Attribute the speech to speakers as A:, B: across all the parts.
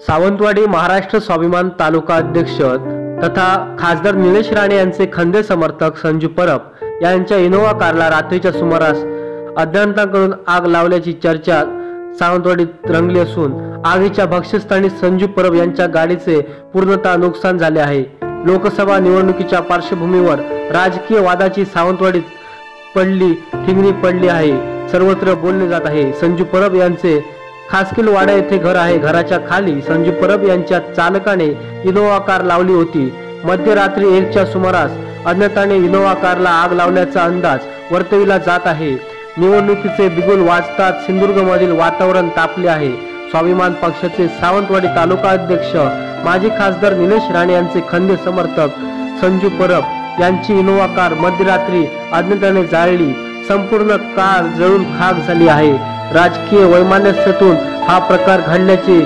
A: सावंतवाडी महाराष्ट्र स्वाभिमान तालुका अध्यक्ष तथा खासदार निलेश राणे यांचे खंदे समर्थक संजू परब यांच्या इनोव्हा कारला रात्रीच्या सुमारास अज्ञातांकडून आग लावल्याची चर्चा सावंतवाडीत रंगली असून आगीच्या भक्ष्यस्थानी संजू परब यांच्या गाडीचे पूर्णतः नुकसान झाले आहे. लोकसभा निवडणुकीच्या पार्श्वभूमीवर राजकीय वादाची सावंतवाडीत पडली ठिंगणी पडली आहे. सर्वत्र बोलले जात आहे संजू परब यांचे खासकील वाडा येथे घर आहे. घराच्या खाली संजू परब यांच्या चालकाने इनोवा कार लावली होती. मध्यरात्री एकच्या सुमारास अज्ञाताने इनोवा कारला आग लावल्याचा अंदाज वर्तविला जात आहे. निवडणुकीचे बिगुल वाजताच सिंधुदुर्गमधील वातावरण तापले आहे. स्वाभिमान पक्षाचे सावंतवाडी तालुका अध्यक्ष माजी खासदार निलेश राणे यांचे खंदे समर्थक संजू परब यांची इनोवा कार मध्यरात्री अज्ञाताने जाळली. संपूर्ण कार जळून खाक झाली आहे. राजकीय वैमानस्यातून हा प्रकार घडल्याची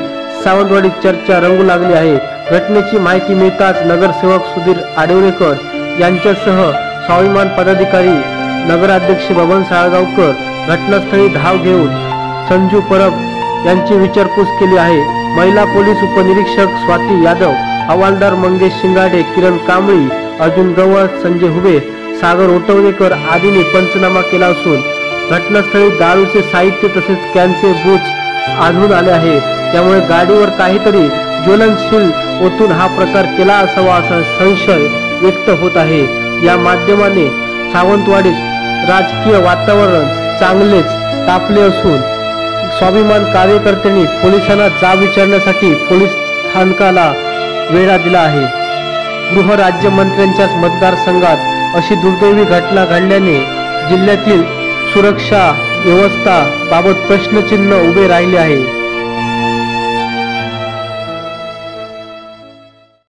A: सावंतवाडीत चर्चा रंगू लागली आहे. घटनेची माहिती मिळताच नगरसेवक सुधीर आडवणेकर यांच्यासह स्वाभिमान पदाधिकारी नगराध्यक्ष बबन साळगावकर घटनास्थळी धाव घेऊन संजू परब यांची विचारपूस केली आहे. महिला पोलीस उपनिरीक्षक स्वाती यादव हवालदार मंगेश शिंगाडे किरण कांबळी अर्जुन गवळ संजय हुबे सागर ओटवणेकर आदींनी पंचनामा केला असून घटनास्थळी दारूचे साहित्य तसेच कॅनचे बूच आढळून आले आहे. त्यामुळे गाडीवर काहीतरी ज्वलनशील ओतून हा प्रकार केला असावा असा संशय व्यक्त होत आहे. या माध्यमाने सावंतवाडीत राजकीय वातावरण चांगलेच तापले असून स्वाभिमान कार्यकर्त्यांनी पोलिसांना जाब विचारण्यासाठी पोलीस स्थानकाला वेढा दिला आहे. गृहराज्यमंत्र्यांच्याच मतदारसंघात अशी दुर्दैवी घटना घडल्याने जिल्ह्यातील सुरक्षा व्यवस्था बाबत प्रश्नचिन्ह उभे राहिले आहे.